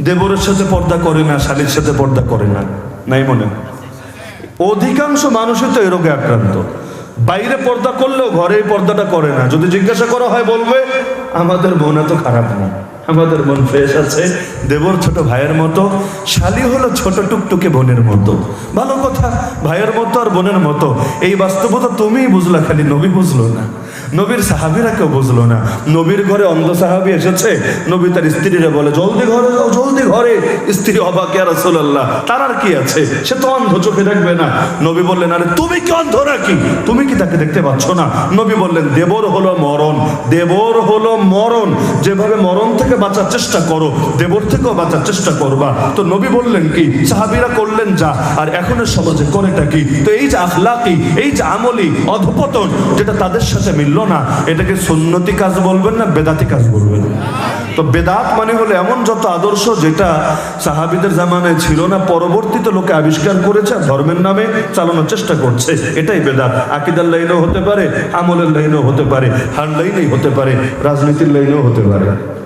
দেবরের সাথে পর্দা করে না, শালীর সাথে পর্দা করে না, নাই মনে? অধিকাংশ মানুষই তো এ রোগে আক্রান্ত। বাইরে পর্দা করলেও ঘরে পর্দাটা করে না। যদি জিজ্ঞাসা করা হয়, বলবে, আমাদের মন এত খারাপ না। আমাদের মন ফ্রেশ আছে। দেবর ছোট ভাইয়ের মতো, শালি হলো ছোট টুকটুকে বোনের মতো। ভালো কথা, ভাইয়ের মতো আর বোনের মতো। এই বাস্তবতা তুমিই বুঝলা, খালি নবী বুঝলো না। নবীর সাহাবিরা কেউ বুঝলো না। নবীর ঘরে অন্ধ সাহাবি এসেছে। নবী তার স্ত্রীরা বলে, জলদি ঘরে যাও, জলদি ঘরে। স্ত্রী অবাক রাসূলুল্লাহ, তার আর কি আছে? সে তো অন্ধ, চোখে দেখবে না। নবী বললেন, আরে তুমি কি অন্ধ নাকি? তুমি কি তাকে দেখতে পাচ্ছ না? নবী বললেন, দেবর হলো মরণ, দেবর হলো মরণ। যেভাবে মরণ থেকে বাঁচার চেষ্টা করো, দেবর থেকেও বাঁচার চেষ্টা করবা। তো নবী বললেন কি, সাহাবিরা করলেন যা, আর এখনের সমাজে করেটা কি? তো এই যে আখলাকি, এই যে আমলি, অধপতন, যেটা তাদের সাথে মিলল না, এটাকে সুন্নতি কাজ বলবেন না, বেদাতি কাজ বলবেন? তো বেদাত মানে হলো এমন যত আদর্শ যেটা সাহাবিদের জামানে ছিল না, পরবর্তীতে লোকে আবিষ্কার করেছে, ধর্মের নামে চালানোর চেষ্টা করছে। এটাই বেদাত। আকিদার লাইনেও হতে পারে, আমলের লাইনেও হতে পারে, হার লাইনেই হতে পারে, রাজনীতির লাইনেও হতে পারে।